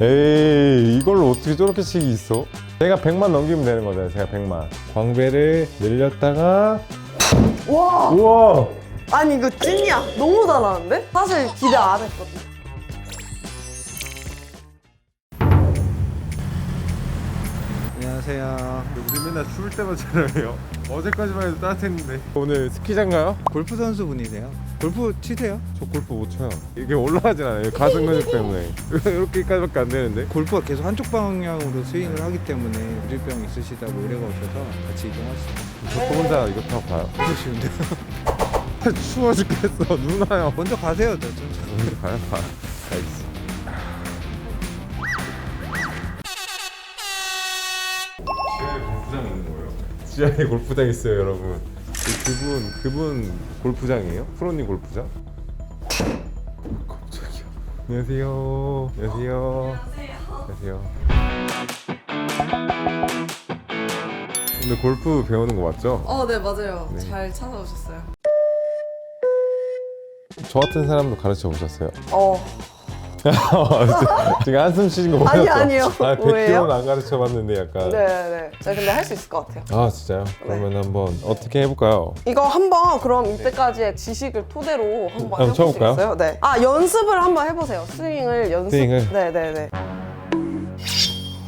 에이 이걸로 어떻게 저렇게 치기 있어? 제가 100만 넘기면 되는 거잖아요 제가 100만 광배를 늘렸다가 와 우와 아니 이거 찐이야 너무 잘하는데? 사실 기대 안 했거든 안녕하세요. 우리 맨날 추울 때만 촬영해요 어제까지만 해도 따뜻했는데 오늘 스키장 가요? 골프 선수분이세요? 골프 치세요? 저 골프 못 쳐요 이게 올라가진 않아요 가슴 근육 때문에 이렇게까지밖에 안 되는데 골프가 계속 한쪽 방향으로 스윙을 하기 때문에 무질병 있으시다고 의뢰가 오셔서 같이 이동하시죠. 저 혼자 이거 타고 가요 그러시는데 추워 죽겠어 누나요 먼저 가세요. 저, 저, 저. 먼저 가요? 가알 지하에 골프장 있어요 여러분 이 그분 그분 골프장이에요? 프로님 골프장? 깜짝이야 안녕하세요 안녕하세요 안녕하세요 근데 골프 배우는 거 맞죠? 어 네 맞아요 네. 잘 찾아오셨어요 저 같은 사람도 가르쳐 보셨어요? 어 지금 한숨 쉬는 거 보였죠? 아니, 아니요. 아, 뭐예요? 100km는 안 가르쳐 봤는데 약간 네네 제가 근데 할 수 있을 것 같아요 아 진짜요? 그러면 한번 어떻게 해볼까요? 이거 한번 그럼 이때까지의 지식을 토대로 한번 한번 쳐볼까요? 해보시겠어요? 네. 아 연습을 한번 해보세요. 스윙을 연습. 스윙을? 네네네.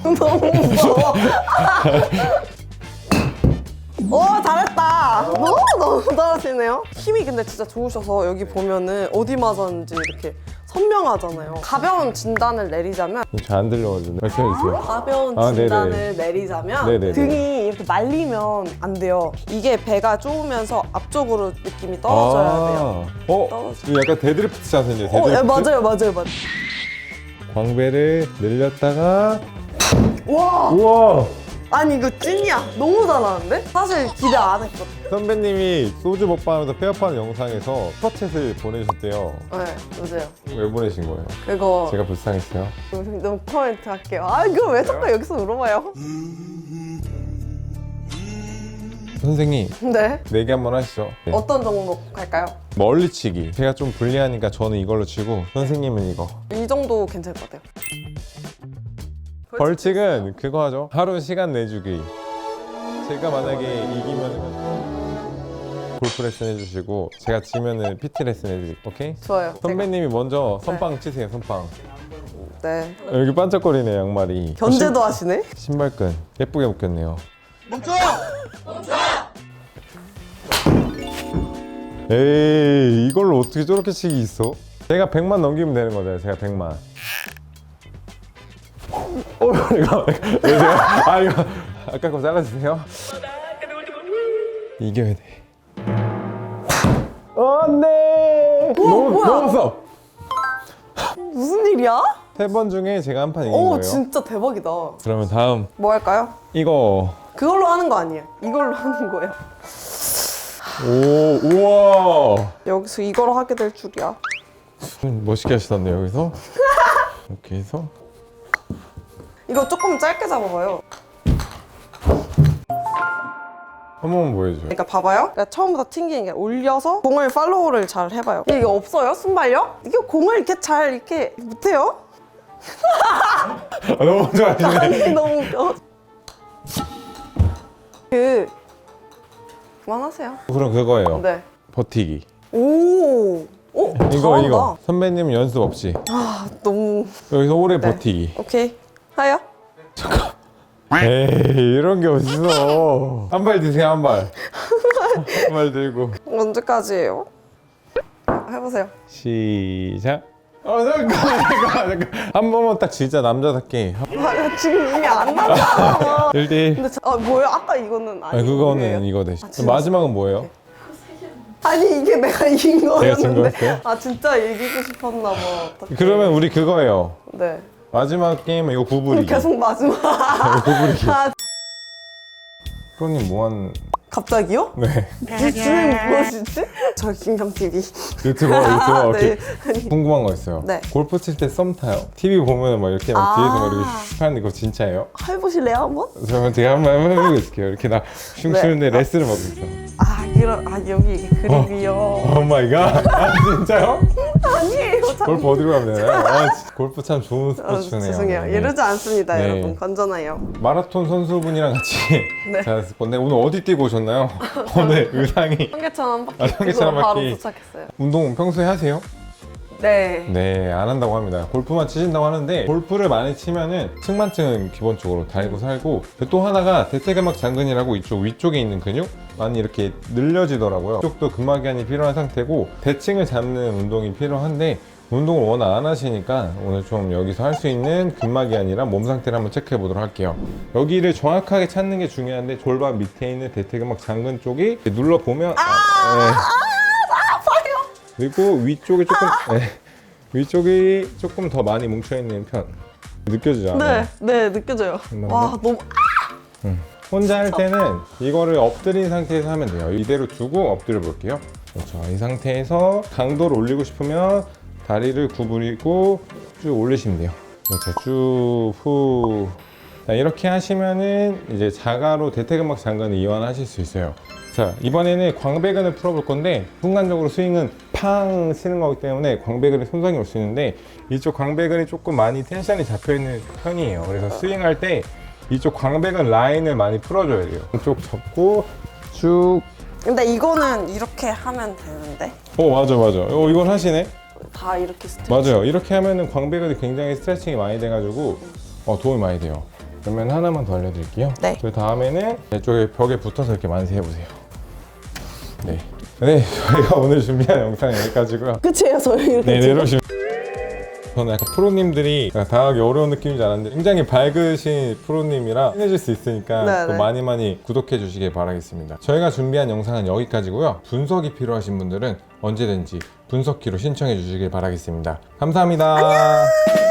너무 무서워. 오 잘했다. 너무 너무 잘하시네요. 힘이 근데 진짜 좋으셔서 여기 보면은 어디 맞았는지 이렇게 선명하잖아요. 가벼운 진단을 내리자면 잘 안 들려가지고 말씀해주세요 가벼운 아, 네네. 진단을 내리자면 네네네. 등이 이렇게 말리면 안 돼요. 이게 배가 좁으면서 앞쪽으로 느낌이 떨어져야 돼요. 어? 떨어져. 이거 약간 데드리프트 어, 데드리프트? 예, 맞아요, 맞아요, 맞아요. 광배를 늘렸다가 와, 우와 아니 이거 찐이야. 너무 잘하는데? 사실 기대 안 했거든. 선배님이 소주 먹방하면서 폐업하는 영상에서 슈퍼챗을 보내주셨대요 네, 맞아요. 왜 보내신 거예요? 그거 제가 불쌍했어요 너무 코멘트 할게요. 아, 이거 왜 자꾸 여기서 물어봐요? 선생님 네. 내기 한번 하시죠 네. 어떤 종목 할까요? 멀리치기 제가 좀 불리하니까 저는 이걸로 치고 선생님은 이거 이 정도 괜찮을 것 같아요. 벌칙은 그거 하죠. 하루 시간 내주기. 제가 만약에 이기면 골프 레슨 해주시고 제가 지면은 PT 레슨 해드릴게요. 오케이? 좋아요. 선배님이 먼저 선빵 치세요. 선빵. 네. 여기 반짝거리네 양말이. 견제도 하시네? 신, 발끈 예쁘게 묶였네요. 멈춰! 에이 이걸로 어떻게 저렇게 치기 있어? 제가 100만 넘기면 되는 거잖아요. 제가 100만. 어, 이거, 이거, 아, 이거, 아까 거 잘라주세요. 이겨야 돼. 어, 네! 너무, 뭐야? 넘었어! 무슨 일이야? 세 번 중에 제가 한 판 이긴 오, 거예요. 진짜 대박이다. 그러면 다음, 뭐 할까요? 이거. 그걸로 하는 거 아니에요. 이걸로 하는 거예요. 오, 우와! 여기서 이걸 하게 될 줄이야. 멋있게 하시던데, 여기서? 이렇게 해서. 이거 조금 짧게 잡아봐요. 한 번만 보여줘요. 그러니까 봐봐요. 그러니까 처음부터 튕기는 게 올려서 공을 팔로우를 잘 해봐요. 이게 없어요? 순발력? 이게 공을 이렇게 잘 이렇게 못해요? 아, 너무 좋아하시네. 아니 너무 웃겨. 그 그만하세요. 그럼 그거예요. 네. 버티기. 오. 오. 이거, 잘한다. 이거. 선배님 연습 없이. 아 너무. 여기서 오래 네. 버티기. 오케이. 하요. 에이, 이런 게 어딨어. 한 발 드세요, 한 발. 한 발 들고. 언제까지예요? 해보세요. 시작. 어, 잠깐, 잠깐, 잠깐. 한 번만 딱 진짜 남자답게. 아, 지금 이미 안 나잖아. 1대1. 근데 자, 아 뭐예요? 아까 이거는 아니, 아니. 그거는 이거 대신. 아, 진짜? 마지막은 뭐예요? 아니 이게 내가 이긴 거였는데. 아 진짜 이기고 싶었나 봐. 어떡해. 그러면 우리 그거예요. 네. 마지막 게임은 이거 구부리기. 계속 마지막. 구부리기. 아 프로님 뭐한 갑자기요? 네. 이 주인 무엇이지? 저 김경 TV. 유튜버, 유튜버. 네. 아니. 궁금한 거 있어요. 네. 골프 칠 때 썸 타요. TV 보면 막 이렇게 막 아. 뒤에서 막 이렇게 슉 하는데 그거 진짜예요? 해보실래요 한번? 그러면 제가 한번 해보고 있을게요. 이렇게 나슝 네. 쉬는데 레슨을 받고 있어. 아 아 여기 이게 그립이요. 오 마이 갓. 아, 진짜요? 아니에요. 참. 골프 어디로 가면 되나요? 아, 진짜 골프 참 좋은 어, 스포츠네요. 죄송해요. 네. 이러지 않습니다, 네. 여러분. 건전해요. 마라톤 선수분이랑 같이 네. 잘했을 건데 오늘 어디 뛰고 오셨나요? 오늘 의상이 청계천 한 바퀴 아, 청계천 한 뛰고 바로 바퀴. 도착했어요. 운동 평소에 하세요? 네. 네, 안 한다고 합니다. 골프만 치신다고 하는데 골프를 많이 치면은 측만증은 기본적으로 달고 살고 또 하나가 대퇴근막 장근이라고 이쪽 위쪽에 있는 근육 많이 이렇게 늘려지더라고요. 이쪽도 근막이안이 필요한 상태고 대칭을 잡는 운동이 필요한데 운동을 워낙 안 하시니까 오늘 좀 여기서 할 수 있는 근막이안이랑 몸 상태를 한번 체크해 보도록 할게요. 여기를 정확하게 찾는 게 중요한데 골반 밑에 있는 대퇴근막 장근 쪽이 이렇게 눌러 보면 아, 그리고 위쪽이 조금 네. 위쪽이 조금 더 많이 뭉쳐 있는 편 느껴지죠? 네, 네, 느껴져요. 한번 와, 너무. 혼자 할 때는 이거를 엎드린 상태에서 하면 돼요. 이대로 두고 엎드려 볼게요. 그렇죠. 이 상태에서 강도를 올리고 싶으면 다리를 구부리고 쭉 올리시면 돼요. 그렇죠. 쭉 후. 자, 이렇게 하시면은 이제 자가로 대퇴근막 장근을 이완하실 수 있어요. 자, 이번에는 광배근을 풀어볼 건데 순간적으로 스윙은 팡 치는 거기 때문에 광배근에 손상이 올 수 있는데 이쪽 광배근이 조금 많이 텐션이 잡혀 있는 편이에요. 그래서 스윙할 때 이쪽 광배근 라인을 많이 풀어줘야 돼요. 이쪽 접고 쭉. 근데 이거는 이렇게 하면 되는데. 어 맞아 맞아. 어 이건 하시네. 다 이렇게 스트레치. 맞아요. 이렇게 하면은 광배근이 굉장히 스트레칭이 많이 돼가지고 어, 도움이 많이 돼요. 그러면 하나만 더 알려드릴게요. 네. 그 다음에는 이쪽에 벽에 붙어서 이렇게 만세 해보세요. 네. 네, 저희가 오늘 준비한 영상 여기까지고요. 끝이에요, 저희 이렇게. 네, 지금. 내려오시면. 저는 약간 프로님들이 다가기 어려운 느낌인 줄 알았는데 굉장히 밝으신 프로님이라 친해질 수 있으니까 네, 또 네. 많이 많이 구독해 주시길 바라겠습니다. 저희가 준비한 영상은 여기까지고요. 분석이 필요하신 분들은 언제든지 분석기로 신청해 주시길 바라겠습니다. 감사합니다. Feel